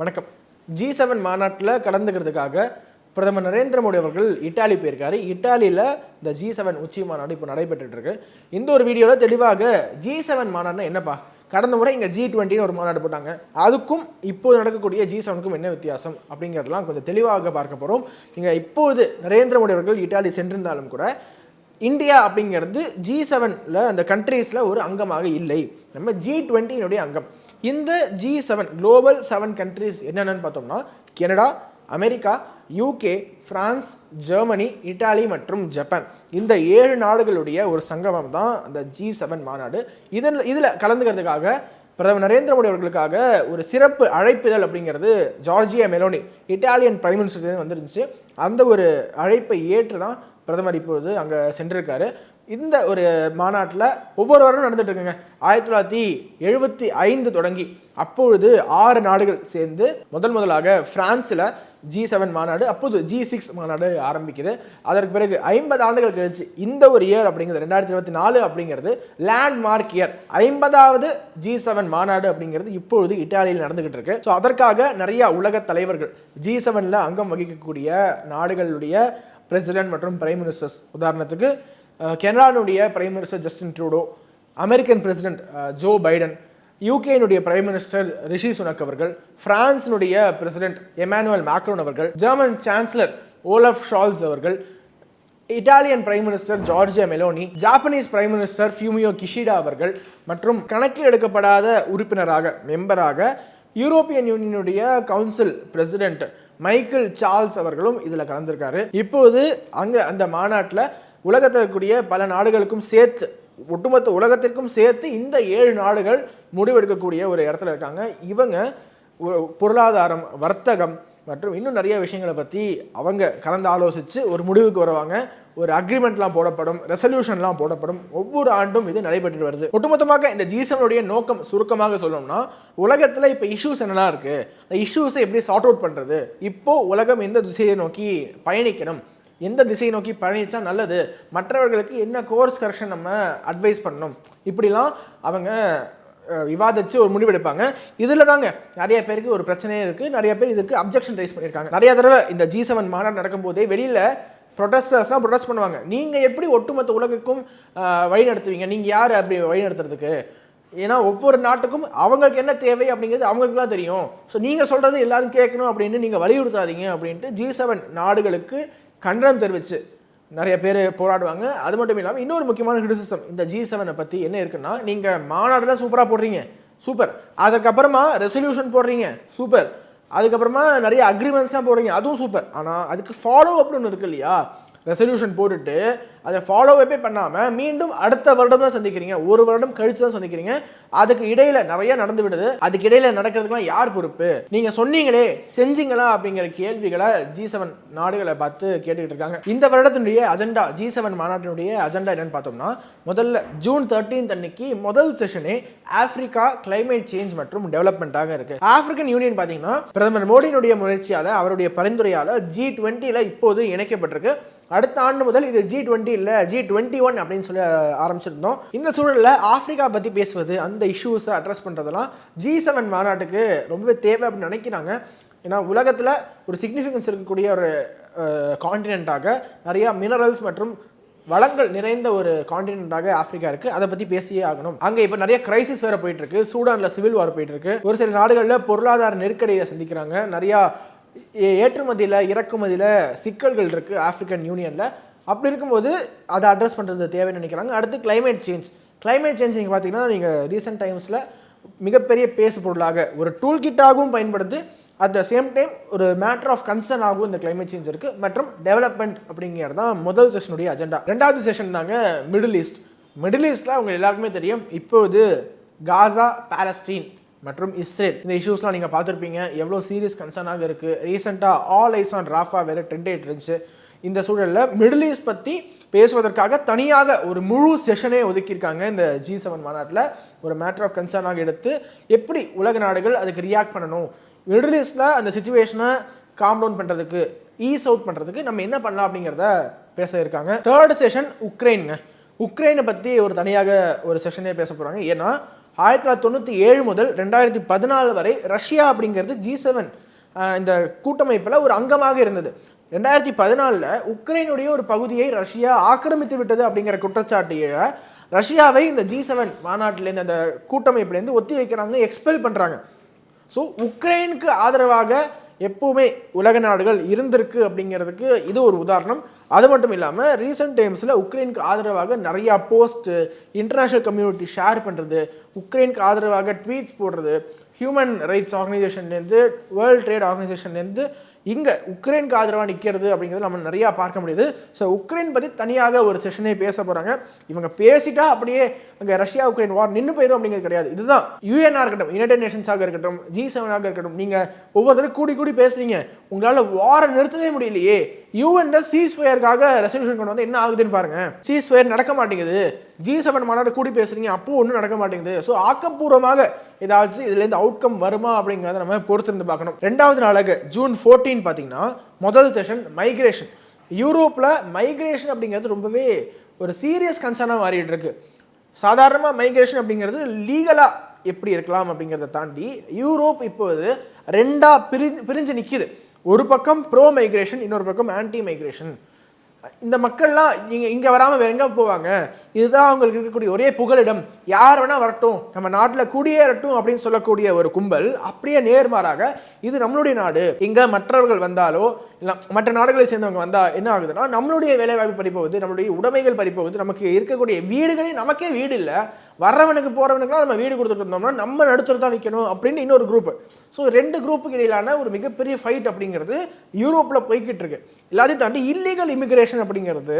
வணக்கம். G seven மாநாட்டில் கலந்துக்கிறதுக்காக பிரதமர் நரேந்திர மோடி அவர்கள் இட்டாலி போயிருக்காரு. இட்டாலியில் இந்த ஜி செவன் உச்சி மாநாடு இப்போ நடைபெற்றுட்டு இருக்கு இந்த ஒரு வீடியோவில் தெளிவாக ஜி செவன் மாநாடுனா என்னப்பா? கடந்த முறை இங்கே ஜி டுவெண்ட்டின்னு ஒரு மாநாடு போட்டாங்க. அதுக்கும் இப்போது நடக்கக்கூடிய ஜி செவனுக்கும் என்ன வித்தியாசம்? அப்படிங்கிறதெல்லாம் கொஞ்சம் தெளிவாக பார்க்க போகிறோம் இங்கே இப்போது நரேந்திர மோடி அவர்கள் இட்டாலி சென்றிருந்தாலும் கூட இந்தியா அப்படிங்கிறது ஜி செவனில் அந்த கண்ட்ரீஸில் ஒரு அங்கமாக இல்லை. நம்ம ஜி டுவெண்ட்டினுடைய அங்கம். இந்த G seven global seven countries என்னென்னு பார்த்தோம்னா Canada America UK France Germany Italy மற்றும் ஜப்பான் இந்த ஏழு நாடுகளுடைய ஒரு சங்கமம் தான் அந்த ஜி செவன் மாநாடு. இதில் இதில் கலந்துக்கிறதுக்காக பிரதமர் நரேந்திர மோடி அவர்களுக்காக ஒரு சிறப்பு அழைப்பிதழ் அப்படிங்கிறது Giorgia Meloni Italian prime minister வந்துருந்துச்சு. அந்த ஒரு அழைப்பை ஏற்று தான் பிரதமர் இப்பொழுது அங்கே சென்றிருக்காரு. இந்த ஒரு மாநாட்டில் ஒவ்வொரு வாரம் நடந்துட்டு இருக்குங்க. ஆயிரத்தி தொள்ளாயிரத்தி எழுபத்தி ஐந்து தொடங்கி அப்பொழுது ஆறு நாடுகள் சேர்ந்து முதல் முதலாக பிரான்ஸில் ஜி செவன் மாநாடு அப்போது ஜி சிக்ஸ் மாநாடு ஆரம்பிக்குது. அதற்கு பிறகு ஐம்பது ஆண்டுகள் கழிச்சு இந்த ஒரு இயர் அப்படிங்கிறது ரெண்டாயிரத்தி இருபத்தி நாலு அப்படிங்கிறது லேண்ட்மார்க் இயர் ஐம்பதாவது ஜி செவன் மாநாடு அப்படிங்கிறது இப்பொழுது இட்டாலியில் நடந்துகிட்டு இருக்கு. ஸோ அதற்காக நிறைய உலக தலைவர்கள் ஜி செவனில் அங்கம் வகிக்கக்கூடிய நாடுகளுடைய பிரசிடென்ட் மற்றும் பிரைம் மினிஸ்டர்ஸ் உதாரணத்துக்கு கனடானுடைய prime minister Justin Trudeau American president Joe Biden யூகேனுடைய prime minister Rishi Sunak அவர்கள் பிரான்சினுடைய பிரசிடென்ட் எமானுவல் மேக்ரோன் அவர்கள் ஜெர்மன் சான்சலர் ஓலஃப் ஷால்ஸ் அவர்கள் Italian prime minister Giorgia Meloni Japanese prime minister Fumio Kishida அவர்கள் மற்றும் கணக்கில் எடுக்கப்படாத உறுப்பினராக மெம்பராக யூரோப்பியன் யூனியனுடைய கவுன்சில் பிரசிடென்ட் மைக்கேல் சார்ல்ஸ் அவர்களும் இதில் கலந்திருக்காரு. இப்போது அங்கே அந்த மாநாட்டில் உலகத்தில் இருக்கக்கூடிய பல நாடுகளுக்கும் சேர்த்து ஒட்டுமொத்த உலகத்திற்கும் சேர்த்து இந்த ஏழு நாடுகள் முடிவெடுக்கக்கூடிய ஒரு இடத்துல இருக்காங்க. இவங்க பொருளாதாரம் வர்த்தகம் மற்றும் இன்னும் நிறைய விஷயங்களை பற்றி அவங்க கலந்து ஆலோசித்து ஒரு முடிவுக்கு வருவாங்க. ஒரு அக்ரிமெண்ட்லாம் போடப்படும் ரெசல்யூஷன்லாம் போடப்படும். ஒவ்வொரு ஆண்டும் இது நடைபெற்று வருது. ஒட்டுமொத்தமாக இந்த ஜிசனுடைய நோக்கம் சுருக்கமாக சொல்லணும்னா உலகத்தில் இப்போ இஷ்யூஸ் என்னெல்லாம் இருக்குது அந்த இஷ்யூஸை எப்படி சார்ட் அவுட் பண்ணுறது இப்போது உலகம் எந்த திசையை நோக்கி பயணிக்கணும்? எந்த திசையை நோக்கி பழனிச்சா நல்லது? மற்றவர்களுக்கு என்ன கோர்ஸ் கரெக்ஷன் நம்ம அட்வைஸ் பண்ணணும்? இப்படிலாம் அவங்க விவாதித்து விவாதிச்சு ஒரு முடிவெடுப்பாங்க இதில் தாங்க நிறைய பேருக்கு ஒரு பிரச்சனையே இருக்குது நிறைய பேர் இதுக்கு அப்ஜெக்ஷன் ரைஸ் பண்ணியிருக்காங்க. நிறைய தடவை இந்த ஜி செவன் மாநாடு நடக்கும்போதே வெளியில் ப்ரொடெஸ்டர்ஸ்லாம் ப்ரொடெஸ்ட் பண்ணுவாங்க. நீங்கள் எப்படி ஒட்டுமொத்த உலகுக்கும் வழிநடத்துவீங்க நீங்கள் யார் அப்படி வழிநடத்துறதுக்கு ஏன்னா ஒவ்வொரு நாட்டுக்கும் அவங்களுக்கு என்ன தேவை அப்படிங்கிறது அவங்களுக்குலாம் தெரியும். ஸோ நீங்கள் சொல்கிறது எல்லாரும் கேட்கணும் அப்படின்னு நீங்கள் வலியுறுத்தாதீங்க அப்படின்ட்டு ஜி செவன் நாடுகளுக்கு கண்டனம் தெரிவித்து நிறைய பேர் போராடுவாங்க. அது மட்டும் இல்லாமல் இன்னொரு முக்கியமான கிரிட்டிசிசம் இந்த ஜி செவனை பற்றி என்ன இருக்குன்னா நீங்கள் மாநாடெல்லாம் சூப்பராக போடுறீங்க. சூப்பர் அதுக்கப்புறமா ரெசல்யூஷன் போடுறீங்க. சூப்பர் அதுக்கப்புறமா நிறைய அக்ரிமெண்ட்ஸ்லாம் போடுறீங்க. அதுவும் சூப்பர் ஆனால் அதுக்கு ஃபாலோ அப்னு ஒன்று இருக்கு இல்லையா? ரெசல்யூஷன் போட்டுட்டு அதை ஃபாலோ அப்பே பண்ணாமல் மீண்டும் அடுத்த வருடம் தான் சந்திக்கிறீங்க. ஒரு வருடம் கழிச்சு தான் சந்திக்கிறீங்க. அதுக்கு இடையில நிறைய நடந்து விடுது. அதுக்கு இடையில நடக்கிறதுக்குலாம் யார் பொறுப்பு? நீங்க சொன்னீங்களே செஞ்சீங்களா அப்படிங்கிற கேள்விகளை ஜி செவன் நாடுகளை பார்த்து கேட்டுக்கிட்டு இருக்காங்க. இந்த வருடத்தினுடைய அஜெண்டா ஜி செவன் மாநாட்டினுடைய அஜெண்டா என்னன்னு பார்த்தோம்னா முதல்ல ஜூன் தேர்ட்டீன்த் அன்னைக்கு முதல் செஷனே ஆப்பிரிக்கா கிளைமேட் சேஞ்ச் மற்றும் டெவலப்மெண்ட்டாக இருக்கு. ஆப்பிரிக்கன் யூனியன் பார்த்தீங்கன்னா பிரதமர் மோடியினுடைய முயற்சியால் அவருடைய பரிந்துரையால் ஜி டுவெண்ட்டியில் இப்போது இணைக்கப்பட்டிருக்கு. அடுத்த ஆண்டு முதல் இது ஜி டுவெண்ட்டி இல்லை ஜி டுவெண்ட்டி ஒன் அப்படின்னு சொல்லி ஆரம்பிச்சிருந்தோம். இந்த சூழலில் ஆப்பிரிக்கா பற்றி பேசுவது அந்த இஷ்யூஸை அட்ரஸ் பண்ணுறதெல்லாம் ஜி செவன் மாநாட்டுக்கு ரொம்பவே தேவை அப்படின்னு நினைக்கிறாங்க. ஏன்னா உலகத்தில் ஒரு சிக்னிஃபிகன்ஸ் இருக்கக்கூடிய ஒரு காண்டினென்ட்டாக நிறையா மினரல்ஸ் மற்றும் வளங்கள் நிறைந்த ஒரு காண்டினென்ட்டாக ஆப்பிரிக்கா இருக்குது அதை பற்றி பேசியே ஆகணும். அங்கே இப்போ நிறைய கிரைசிஸ் வேறு போயிட்டு சூடானில் சிவில் வார் போயிட்டுருக்கு ஒரு சில நாடுகளில் பொருளாதார நெருக்கடியை சந்திக்கிறாங்க. நிறையா ஏற்றுமதியில் இறக்குமதியில் சிக்கல்கள் இருக்குது ஆஃப்ரிக்கன் யூனியனில் அப்படி இருக்கும்போது அதை அட்ரஸ் பண்ணுறது தேவைன்னு நினைக்கிறாங்க. அடுத்து கிளைமேட் சேஞ்ச் கிளைமேட் சேஞ்ச் நீங்கள் பார்த்தீங்கன்னா நீங்கள் ரீசெண்ட் டைம்ஸில் மிகப்பெரிய பேசு பொருளாக ஒரு டூல் கிட்டாகவும் பயன்படுது அட் த சேம் டைம் ஒரு மேட்டர் ஆஃப் கன்சர்ன் ஆகும் இந்த கிளைமேட் சேஞ்ச் இருக்குது மற்றும் டெவலப்மெண்ட் அப்படிங்கிறது தான் முதல் செஷனுடைய அஜெண்டா ரெண்டாவது செஷன் தாங்க மிடில் ஈஸ்ட் மிடில் ஈஸ்டில் அவங்க எல்லாருக்குமே தெரியும் இப்போது காசா பாலஸ்டீன் மற்றும் இஸ்ரேல். இந்த இஷ்யூஸ்லாம் நீங்கள் பார்த்துருப்பீங்க. எவ்வளோ சீரியஸ் கன்சர்னாக இருக்குது ரீசெண்டாக ஆல் ஐஸ் ஆன் ராஃபா வேறு ட்ரெண்ட் ஆகிட்டு இருந்துச்சு. இந்த சூழலில் மிடில் ஈஸ்ட் பற்றி பேசுவதற்காக தனியாக ஒரு முழு செஷனே ஒதுக்கியிருக்காங்க இந்த ஜி செவன் மாநாட்டில். ஒரு மேட்டர் ஆஃப் கன்சர்னாக எடுத்து எப்படி உலக நாடுகள் அதுக்கு ரியாக்ட் பண்ணணும்? மிடில் ஈஸ்டில் அந்த சுச்சுவேஷனை காம் டவுன் பண்ணுறதுக்கு ஈஸ் அவுட் பண்ணுறதுக்கு நம்ம என்ன பண்ணலாம் அப்படிங்கிறத பேச இருக்காங்க. தேர்ட் செஷன் உக்ரைனுங்க. உக்ரைனை பற்றி ஒரு தனியாக ஒரு செஷனே பேச போகிறாங்க ஏன்னா ஆயிரத்தி தொள்ளாயிரத்தி தொண்ணூற்றி ஏழு முதல் ரெண்டாயிரத்தி பதினாலு வரை ரஷ்யா அப்படிங்கிறது ஜி செவன் இந்த கூட்டமைப்பில் ஒரு அங்கமாக இருந்தது. ரெண்டாயிரத்தி பதினாலில் உக்ரைனுடைய ஒரு பகுதியை ரஷ்யா ஆக்கிரமித்து விட்டது அப்படிங்கிற குற்றச்சாட்டிய ரஷ்யாவை இந்த ஜி செவன் மாநாட்டிலேருந்து அந்த கூட்டமைப்புலேருந்து ஒத்தி வைக்கிறாங்க எக்ஸ்பெல் பண்ணுறாங்க ஸோ உக்ரைனுக்கு ஆதரவாக எப்பவுமே உலக நாடுகள் இருந்திருக்கு அப்படிங்கிறதுக்கு இது ஒரு உதாரணம். அது மட்டும் இல்லாமல் ரீசெண்ட் டைம்ஸில் உக்ரைனுக்கு ஆதரவாக நிறையா போஸ்ட்டு இன்டர்நேஷ்னல் கம்யூனிட்டி ஷேர் பண்ணுறது உக்ரைனுக்கு ஆதரவாக ட்வீட்ஸ் போடுறது ஹியூமன் ரைட்ஸ் ஆர்கனைசேஷன்லேருந்து வேர்ல்ட் ட்ரேட் ஆர்கனைசேஷன்லேருந்து இங்கே உக்ரைனுக்கு ஆதரவாக நிற்கிறது அப்படிங்கிறது நம்ம நிறையா பார்க்க முடியுது. ஸோ உக்ரைன் பற்றி தனியாக ஒரு செஷனே பேச போகிறாங்க இவங்க பேசிட்டா அப்படியே அங்கே ரஷ்யா உக்ரைன் வார் நின்று போயிடும் அப்படிங்கிறது கிடையாது. இதுதான் யூஎன்ஆ இருக்கட்டும் யுனைடெட் நேஷன்ஸாக இருக்கட்டும் ஜி செவனாக இருக்கட்டும் நீங்கள் ஒவ்வொருத்தரும் கூடி கூடி பேசுறீங்க. உங்களால் வாரை நிறுத்தவே முடியலையே. யூஎன்ல சீஸ்ஃபயருக்காக ரெசல்யூஷன் கொண்டு வந்து என்ன ஆகுதுன்னு பாருங்க. சீஸ்ஃபயர் நடக்க மாட்டேங்குது. ஜி செவன் மாநாடு கூடி பேசுறீங்க அப்போ ஒன்றும் நடக்க மாட்டேங்குது. ஸோ ஆக்கப்பூர்வமாக ஏதாச்சும் இதுலேருந்து அவுட்கம் வருமா அப்படிங்கிறத நம்ம பொறுத்திருந்து பார்க்கணும். ரெண்டாவது நாளாக ஜூன் ஃபோர்டீன் பார்த்தீங்கன்னா முதல் செஷன் மைக்ரேஷன் யூரோப்பில் மைக்ரேஷன் அப்படிங்கிறது ரொம்பவே ஒரு சீரியஸ் கன்சர்னாக மாறிட்டு இருக்கு. சாதாரணமாக மைக்ரேஷன் அப்படிங்கிறது லீகலாக எப்படி இருக்கலாம் அப்படிங்கிறத தாண்டி யூரோப் இப்போது ரெண்டாக பிரி பிரிஞ்சு நிற்கிது ஒரு பக்கம் ப்ரோ மைக்ரேஷன் இன்னொரு பக்கம் ஆன்டி மைக்ரேஷன் இந்த மக்கள்லாம் இங்கே இங்கே வராமல் வேற எங்கே போவாங்க. இதுதான் அவங்களுக்கு இருக்கக்கூடிய ஒரே புகலிடம். யார் வேணால் வரட்டும். நம்ம நாட்டில் குடியேறட்டும் அப்படின்னு சொல்லக்கூடிய ஒரு கும்பல் அப்படியே நேர்மாறாக இது நம்மளுடைய நாடு. இங்கே மற்றவர்கள் வந்தாலோ இல்லை மற்ற நாடுகளை சேர்ந்தவங்க வந்தால் என்ன ஆகுதுன்னா நம்மளுடைய வேலைவாய்ப்பு பறிப்போகுது நம்மளுடைய உடைமைகள் பறிப்போகுது நமக்கு இருக்கக்கூடிய வீடுகளே நமக்கே வீடு இல்லை. வர்றவனுக்கு போகிறவனுக்குலாம் நம்ம வீடு கொடுத்துட்டு இருந்தோம்னா நம்ம நடுத்தர தான் நிற்கணும் அப்படின்னு இன்னொரு குரூப் ஸோ ரெண்டு குரூப்புக்கு இடையிலான ஒரு மிகப்பெரிய ஃபைட் அப்படிங்கிறது யூரோப்பில் போய்கிட்டு இருக்கு. எல்லாத்தையும் தாண்டி இல்லீகல் இமிக்ரேஷன் அப்படிங்கிறது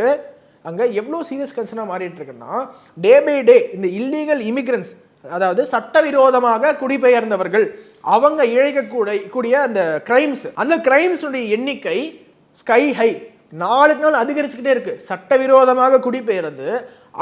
அங்கே எவ்வளோ சீரியஸ் கன்சர்னாக மாறிட்டு இருக்குன்னா டே பை டே இந்த இல்லீகல் இமிக்ரன்ஸ் அதாவது சட்டவிரோதமாக குடிபெயர்ந்தவர்கள் அவங்க இழைக்கக்கூட கூடிய அந்த கிரைம்ஸ் அந்த கிரைம்ஸுடைய எண்ணிக்கை ஸ்கை ஹை நாளுக்கு நாள் அதிகரிச்சுக்கிட்டே இருக்கு. சட்டவிரோதமாக குடிபெயர்ந்து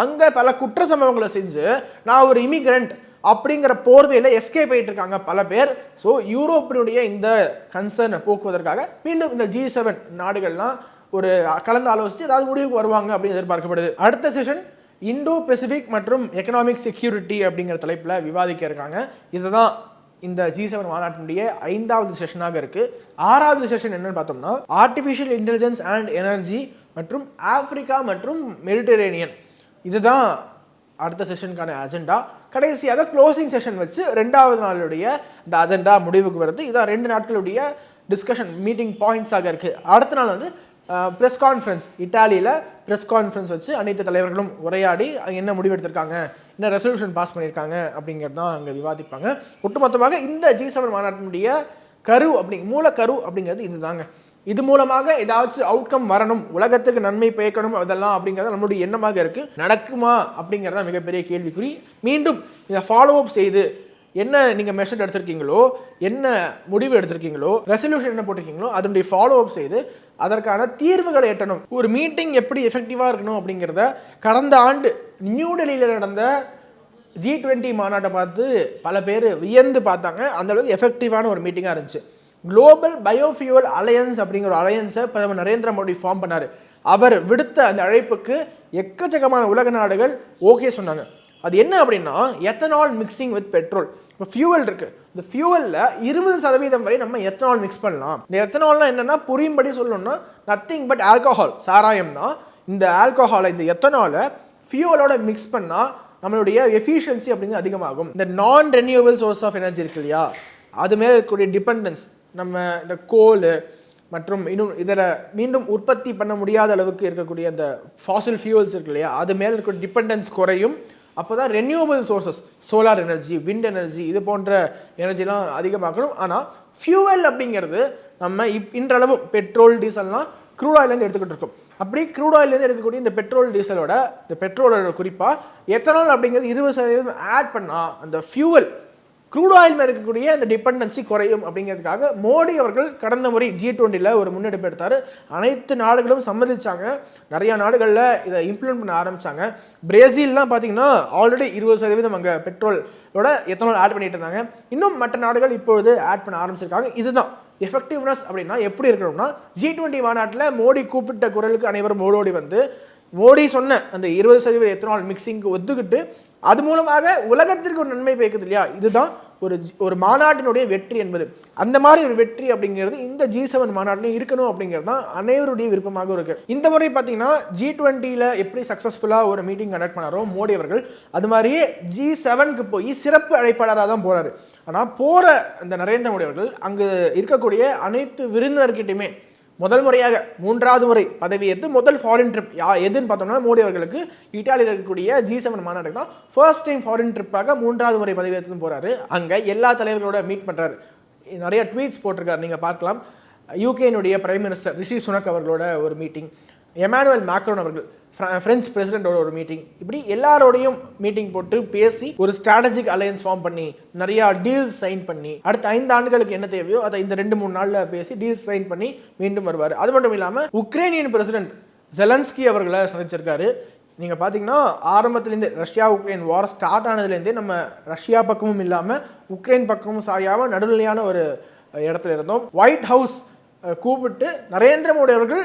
அங்கே பல குற்ற சம்பவங்களை செஞ்சு நான் ஒரு இமிகிரண்ட் அப்படிங்கிற போர்வையில் எஸ்கேப் ஆகிட்டு இருக்காங்க பல பேர். ஸோ யூரோப்பினுடைய இந்த கன்சர்னை போக்குவதற்காக மீண்டும் இந்த ஜி செவன் நாடுகள்லாம் ஒரு கலந்து ஆலோசித்து ஏதாவது முடிவுக்கு வருவாங்க அப்படின்னு எதிர்பார்க்கப்படுது. அடுத்த செஷன் இண்டோ பெசிபிக் மற்றும் எக்கனாமிக் செக்யூரிட்டி அப்படிங்கிற தலைப்பில் விவாதிக்க இருக்காங்க. இதுதான் இந்த ஜி செவன் மாநாட்டினுடைய ஐந்தாவது செஷனாக இருக்குது ஆறாவது செஷன் என்னன்னு பார்த்தோம்னா ஆர்டிஃபிஷியல் இன்டெலிஜென்ஸ் அண்ட் எனர்ஜி மற்றும் ஆப்பிரிக்கா மற்றும் மெடிட்டரேனியன் இதுதான் அடுத்த செஷனுக்கான அஜெண்டா கடைசியாக க்ளோசிங் செஷன் வச்சு ரெண்டாவது நாளுடைய இந்த அஜெண்டா முடிவுக்கு வருது இதான் ரெண்டு நாட்களுடைய டிஸ்கஷன் மீட்டிங் பாயிண்ட்ஸாக இருக்குது அடுத்த நாள் வந்து ப்ரெஸ் கான்ஃபரன்ஸ் இட்டாலியில் ப்ரெஸ் கான்ஃபரன்ஸ் வச்சு அனைத்து தலைவர்களும் உரையாடி என்ன முடிவெடுத்திருக்காங்க என்ன ரெசல்யூஷன் பாஸ் பண்ணியிருக்காங்க அப்படிங்கிறது தான் அங்கே விவாதிப்பாங்க. ஒட்டுமொத்தமாக இந்த ஜி செவன் மாநாட்டினுடைய கரு அப்படி மூலக்கரு அப்படிங்கிறது இதுதாங்க. இது மூலமாக ஏதாச்சும் அவுட்கம் வரணும் உலகத்துக்கு நன்மை பயக்கணும் அதெல்லாம் அப்படிங்கிறது நம்மளுடைய எண்ணமாக இருக்குது நடக்குமா அப்படிங்கிறத மிகப்பெரிய கேள்விக்குறி. மீண்டும் இதை ஃபாலோ அப் செய்து என்ன நீங்கள் மெஷர் எடுத்திருக்கீங்களோ என்ன முடிவு எடுத்திருக்கீங்களோ ரெசல்யூஷன் என்ன போட்டிருக்கீங்களோ அதனுடைய ஃபாலோ அப் செய்து அதற்கான தீர்வுகளை எட்டணும். ஒரு மீட்டிங் எப்படி எஃபெக்டிவாக இருக்கணும் அப்படிங்கிறத கடந்த ஆண்டு நியூ டெல்லியில் நடந்த ஜி டுவெண்ட்டி மாநாட்டை பார்த்து பல பேர் வியந்து பார்த்தாங்க. அந்த அளவுக்கு எஃபெக்டிவான ஒரு மீட்டிங்காக இருந்துச்சு. குளோபல் பயோஃபியூவல் அலையன்ஸ் அப்படிங்கிற ஒரு அலையன்ஸை பிரதமர் நரேந்திர மோடி ஃபார்ம் பண்ணார். அவர் விடுத்த அந்த அழைப்புக்கு எக்கச்சக்கமான உலக நாடுகள் ஓகே சொன்னாங்க. அது என்ன அப்படின்னா எத்தனால் மிக்சிங் வித் பெட்ரோல் இப்போ ஃபியூவல் இருக்கு. இந்த ஃபியூவலில் இருபது சதவீதம் வரை நம்ம எத்தனால் மிக்ஸ் பண்ணலாம். இந்த எத்தனால்லாம் என்னென்னா புரியும்படி சொல்லணும்னா நத்திங் பட் ஆல்கஹால் சாராயம்னா இந்த ஆல்கஹாலை இந்த எத்தனாலை ஃபியூவலோட மிக்ஸ் பண்ணால் நம்மளுடைய எஃபிஷியன்சி அப்படிங்கிறது அதிகமாகும். இந்த நான் ரெனியூவல் சோர்ஸ் ஆஃப் எனர்ஜி இருக்கு இல்லையா? அது மேலே இருக்கக்கூடிய டிபெண்டன்ஸ் நம்ம இந்த கோல் மற்றும் இன்னும் இதில் மீண்டும் உற்பத்தி பண்ண முடியாத அளவுக்கு இருக்கக்கூடிய அந்த ஃபாசில் ஃபியூவல்ஸ் இருக்கு இல்லையா? அது மேலே இருக்கக்கூடிய டிபெண்டன்ஸ் குறையும். அப்போ தான் renewable sources solar energy wind energy இது போன்ற எனர்ஜிலாம் அதிகமாக்கணும் ஆனால் ஃபியூவல் அப்படிங்கிறது நம்ம இப் இன்றளவும் பெட்ரோல் டீசல்லாம் க்ரூட் ஆயிலேருந்து எடுத்துக்கிட்டு இருக்கோம். அப்படி க்ரூட் ஆயிலேருந்து எடுக்கக்கூடிய இந்த பெட்ரோல் டீசலோட இந்த பெட்ரோலோட குறிப்பாக எத்தனால் அப்படிங்கிறது இருபது சதவீதம் ஆட் பண்ணால் அந்த ஃபியூவல் க்ரூட் ஆயில் மேல் இருக்கக்கூடிய அந்த டிபெண்டன்சி குறையும் அப்படிங்கிறதுக்காக மோடி அவர்கள் கடந்த முறை ஜி டுவெண்ட்டியில் ஒரு முன்னெடுப்பு எடுத்தார். அனைத்து நாடுகளும் சம்மதிச்சாங்க. நிறையா நாடுகளில் இதை இம்ப்ளிமெண்ட் பண்ண ஆரம்பிச்சாங்க. பிரேசில்லாம் பார்த்தீங்கன்னா ஆல்ரெடி இருபது சதவீதம் அங்கே பெட்ரோலோட எத்தனால் ஆட் பண்ணிட்டு இருந்தாங்க. இன்னும் மற்ற நாடுகள் இப்பொழுது ஆட் பண்ண ஆரம்பிச்சிருக்காங்க. இதுதான். எஃபெக்டிவ்னஸ் அப்படின்னா எப்படி இருக்கணும்னா ஜி டுவெண்ட்டி மாநாட்டில் மோடி கூப்பிட்ட குரலுக்கு அனைவரும் ஓடோடி வந்து மோடி சொன்ன அந்த இருபது சதவீத எத்தனால் மிக்சிங்க்கு ஒத்துக்கிட்டு அது மூலமாக உலகத்திற்கு ஒரு நன்மை பயக்குது இல்லையா? இதுதான் ஒரு ஜி- ஒரு மாநாட்டினுடைய வெற்றி என்பது. அந்த மாதிரி ஒரு வெற்றி அப்படிங்கிறது இந்த ஜி செவன் மாநாட்டிலையும் இருக்கணும் அப்படிங்கிறது தான் அனைவருடைய விருப்பமாக இருக்கு. இந்த முறை பார்த்தீங்கன்னா ஜி டுவெண்ட்டியில் எப்படி சக்ஸஸ்ஃபுல்லாக ஒரு மீட்டிங் கண்டக்ட் பண்ணாரோ மோடி அவர்கள் அது மாதிரியே ஜி செவனுக்கு போய் சிறப்பு அழைப்பாளராக தான் போகிறாரு ஆனால் போகிற இந்த நரேந்திர மோடி அவர்கள் அங்கு இருக்கக்கூடிய அனைத்து விருந்தினர்கிட்டையுமே முதல் முறையாக மூன்றாவது முறை பதவியேற்று முதல் ஃபாரின் ட்ரிப் யா எதுன்னு பார்த்தோம்னா மோடி அவர்களுக்கு இட்டாலியில் இருக்கக்கூடிய ஜி செவன் மாநாடு தான் ஃபர்ஸ்ட் டைம் ஃபாரின் ட்ரிப்பாக மூன்றாவது முறை பதவியேற்று போகிறாரு அங்கே எல்லா தலைவர்களோட மீட் பண்ணுறாரு நிறைய ட்வீட்ஸ் போட்டிருக்காரு. நீங்கள் பார்க்கலாம். யூகேனுடைய பிரைம் மினிஸ்டர் ரிஷி சுனக் அவர்களோட ஒரு மீட்டிங் எமானுவல் மேக்ரோன் அவர்கள் ஃப்ரெஞ்ச் பிரெஞ்சு பிரசிடென்ட்டோட ஒரு மீட்டிங் இப்படி எல்லாரோடையும் மீட்டிங் போட்டு பேசி ஒரு ஸ்ட்ராட்டஜிக் அலையன்ஸ் ஃபார்ம் பண்ணி நிறைய டீல்ஸ் சைன் பண்ணி அடுத்த ஐந்து ஆண்டுகளுக்கு என்ன தேவையோ அதை இந்த ரெண்டு மூணு நாளில் பேசி டீல்ஸ் சைன் பண்ணி மீண்டும் வருவார். அது மட்டும் இல்லாமல் உக்ரைனியன் பிரசிடென்ட் ஜெலன்ஸ்கி அவர்களை சந்திச்சிருக்காரு. நீங்கள் பார்த்தீங்கன்னா ஆரம்பத்துலேருந்தே ரஷ்யா உக்ரைன் வார் ஸ்டார்ட் ஆனதுலேருந்தே நம்ம ரஷ்யா பக்கமும் இல்லாமல் உக்ரைன் பக்கமும் சாயாமல் நடுநிலையான ஒரு இடத்துல இருந்தோம். ஒயிட் ஹவுஸ் கூப்பிட்டு நரேந்திர மோடி அவர்கள்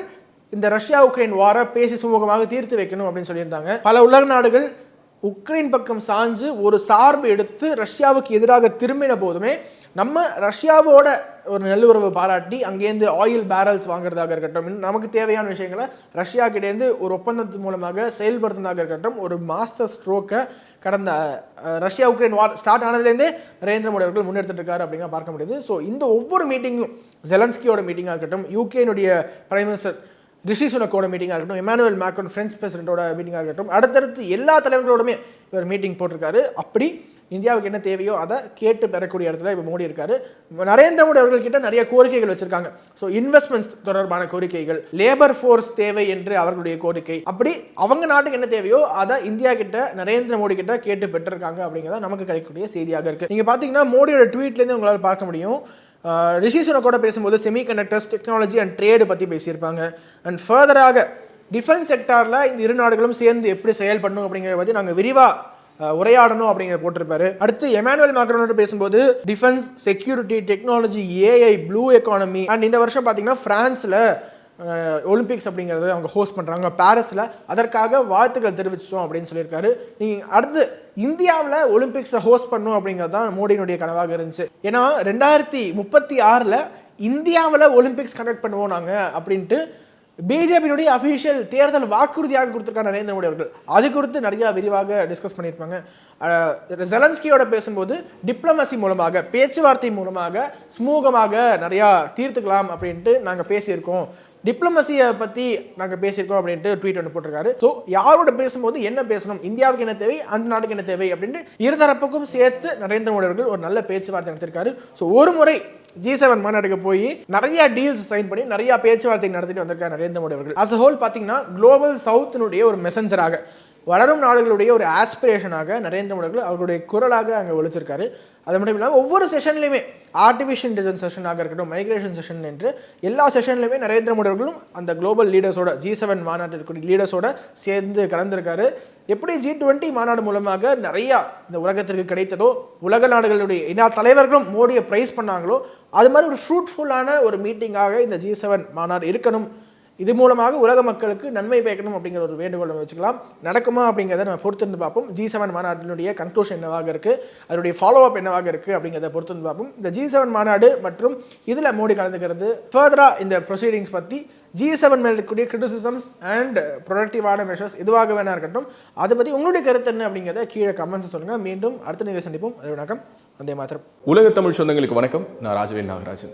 இந்த ரஷ்யா உக்ரைன் வாரை பேசி சுமூகமாக தீர்த்து வைக்கணும் அப்படின்னு சொல்லியிருந்தாங்க. பல உலக நாடுகள் உக்ரைன் பக்கம் சாஞ்சு ஒரு சார்பு எடுத்து ரஷ்யாவுக்கு எதிராக திரும்பின போதுமே நம்ம ரஷ்யாவோட ஒரு நல்லுறவு பாராட்டி அங்கேருந்து ஆயில் பேரல்ஸ் வாங்குறதாக இருக்கட்டும் நமக்கு தேவையான விஷயங்களை ரஷ்யா கிட்டேருந்து ஒரு ஒப்பந்தத்து மூலமாக செயல்படுத்துனதாக இருக்கட்டும் ஒரு மாஸ்டர் ஸ்ட்ரோக்கை கடந்த ரஷ்யா உக்ரைன் வார் ஸ்டார்ட் ஆனதுலேருந்தே நரேந்திர மோடி அவர்கள் முன்னெடுத்துட்டு இருக்காரு அப்படிங்கிற பார்க்க முடியுது. ஸோ இந்த ஒவ்வொரு மீட்டிங்கும் ஜெலன்ஸ்கியோட மீட்டிங்காக இருக்கட்டும் யூகேனுடைய பிரைம் மினிஸ்டர் ரிஷி சுனக்கோட மீட்டிங்காக இருக்கட்டும் எமானுவல் மேக்ரோன் ஃப்ரெஞ்ச் பிரசிடென்ட்டோட மீட்டிங்காக இருக்கட்டும் அடுத்தடுத்து எல்லா தலைவர்களோடுமே இவர் மீட்டிங் போட்டிருக்காரு. அப்படி இந்தியாவுக்கு என்ன தேவையோ அதை கேட்டு பெறக்கூடிய இடத்துல இப்போ மோடி இருக்காரு. நரேந்திர மோடி அவர்கள்கிட்ட நிறைய கோரிக்கைகள் வச்சிருக்காங்க. ஸோ இன்வெஸ்ட்மெண்ட்ஸ் தொடர்பான கோரிக்கைகள் லேபர் ஃபோர்ஸ் தேவை என்று அவர்களுடைய கோரிக்கை. அப்படி அவங்க நாட்டுக்கு என்ன தேவையோ அதை இந்தியா கிட்ட நரேந்திர மோடி கிட்ட கேட்டு பெற்றிருக்காங்க அப்படிங்கிறத நமக்கு கிடைக்கக்கூடிய செய்தியாக இருக்கு. நீங்க பாத்தீங்கன்னா மோடியோட ட்வீட்லேருந்து உங்களால் பார்க்க முடியும். ஆஹ் கூட பேசும்போது semi conductors technology and trade பற்றி பேசியிருப்பாங்க அண்ட் ஃபர்தராக டிஃபென்ஸ் செக்டாரில் இந்த இரு நாடுகளும் சேர்ந்து எப்படி செயல்படணும் அப்படிங்கிறத பற்றி நாங்கள் விரிவாக உரையாடணும் அப்படிங்கிற போட்டிருப்பாரு. அடுத்து எமானுவல் மேக்ரோனோட பேசும்போது defence security technology AI blue economy and இந்த வருஷம் பார்த்தீங்கன்னா ஃப்ரான்ஸில் ஒலிம்பிக்ஸ் அப்படிங்கிறது அவங்க ஹோஸ்ட் பண்ணுறாங்க பாரிஸில் அதற்காக வாழ்த்துக்கள் தெரிவிச்சிட்டோம் அப்படின்னு சொல்லியிருக்காரு. நீங்கள் அடுத்து இந்தியாவில் ஒலிம்பிக்ஸை ஹோஸ்ட் பண்ணும் அப்படிங்கிறது தான் மோடியினுடைய கனவாக இருந்துச்சு. ஏன்னா ரெண்டாயிரத்தி முப்பத்தி ஆறில் இந்தியாவில் ஒலிம்பிக்ஸ் கண்டக்ட் பண்ணுவோம் நாங்கள் அப்படின்ட்டு பிஜேபியினுடைய அஃபிஷியல் தேர்தல் வாக்குறுதியாக கொடுத்துருக்காங்க நரேந்திர மோடி அவர்கள். அது குறித்து நிறையா விரிவாக டிஸ்கஸ் பண்ணியிருப்பாங்க. ஜெலன்ஸ்கியோட பேசும்போது டிப்ளமசி மூலமாக பேச்சுவார்த்தை மூலமாக சுமூகமாக நிறையா தீர்த்துக்கலாம் அப்படின்ட்டு நாங்கள் பேசியிருக்கோம். டிப்ளமசியை பற்றி நாங்கள் பேசியிருக்கோம் அப்படின்ட்டு ட்வீட் ஒன்று போட்டிருக்காரு. ஸோ யாரோட பேசும்போது என்ன பேசணும்? இந்தியாவுக்கு என்ன தேவை? அந்த நாட்டுக்கு என்ன தேவை? அப்படின்ட்டு இருதரப்புக்கும் சேர்த்து நரேந்திர மோடி அவர்கள் ஒரு நல்ல பேச்சுவார்த்தை நடத்திருக்காரு ஸோ ஒரு முறை ஜி செவன் மாநாட்டுக்கு போய் நிறைய டீல்ஸ் சைன் பண்ணி நிறைய பேச்சுவார்த்தை நடத்திட்டு வந்திருக்காரு நரேந்திர மோடி அவர்கள். அஸ் ஹோல் பார்த்தீங்கன்னா குளோபல் சவுத்தினுடைய ஒரு மெசஞ்சராக வளரும் நாடுகளுடைய ஒரு ஆஸ்பிரேஷனாக நரேந்திர மோடி அவர்கள் குரலாக அங்கே ஒழிச்சிருக்காரு அது மட்டும் இல்லாமல் ஒவ்வொரு செஷன்லையுமே ஆர்டிஃபிஷியல் இன்டெலிஜென்ஸ் செஷனாக இருக்கட்டும் மைக்ரேஷன் செஷன் என்று எல்லா செஷன்லையுமே நரேந்திர மோடி அவர்களும் அந்த குளோபல் லீடர்ஸோட ஜி செவன் மாநாட்டில் இருக்கக்கூடிய லீடர்ஸோட சேர்ந்து கலந்திருக்காரு. எப்படி ஜி டுவெண்ட்டி மாநாடு மூலமாக நிறையா இந்த உலகத்திற்கு கிடைத்ததோ உலக நாடுகளுடைய எல்லா தலைவர்களும் மோடியை ப்ரைஸ் பண்ணாங்களோ அது மாதிரி ஒரு ஃப்ரூட்ஃபுல்லான ஒரு மீட்டிங்காக இந்த ஜி செவன் மாநாடு இருக்கணும். இது மூலமாக உலக மக்களுக்கு நன்மை பயக்கணும் அப்படிங்கிற ஒரு வேண்டுகோள் நம்ம வச்சுக்கலாம். நடக்குமா அப்படிங்கிறத நம்ம பொறுத்திருந்து பார்ப்போம். ஜி செவன் மாநாட்டினுடைய கன்க்ளூஷன் என்னவாக இருக்குது அதனுடைய ஃபாலோ அப் என்னவாக இருக்குது அப்படிங்கிறத பொறுத்திருந்து பார்ப்போம். இந்த ஜி செவன் மாநாடு மற்றும் இதில் மோடி கலந்துக்கிறது ஃபர்தராக இந்த ப்ரொசீடிங்ஸ் பற்றி ஜி செவன் மேல் இருக்கக்கூடிய கிரிட்டிசிசம்ஸ் அண்ட் ப்ரொடக்டிவான மெஷர்ஸ் இதுவாக வேணா இருக்கட்டும். அதை பற்றி உங்களுடைய கருத்து என்ன அப்படிங்கிறத கீழே கமெண்ட்ஸ் சொல்லுங்கள் மீண்டும் அடுத்த நிகழ்ச்சி சந்திப்போம். அது வணக்கம். வந்தே மாத்திரம் உலக தமிழ் சொந்தங்களுக்கு வணக்கம். நான் ராஜவேல் நாகராஜன்.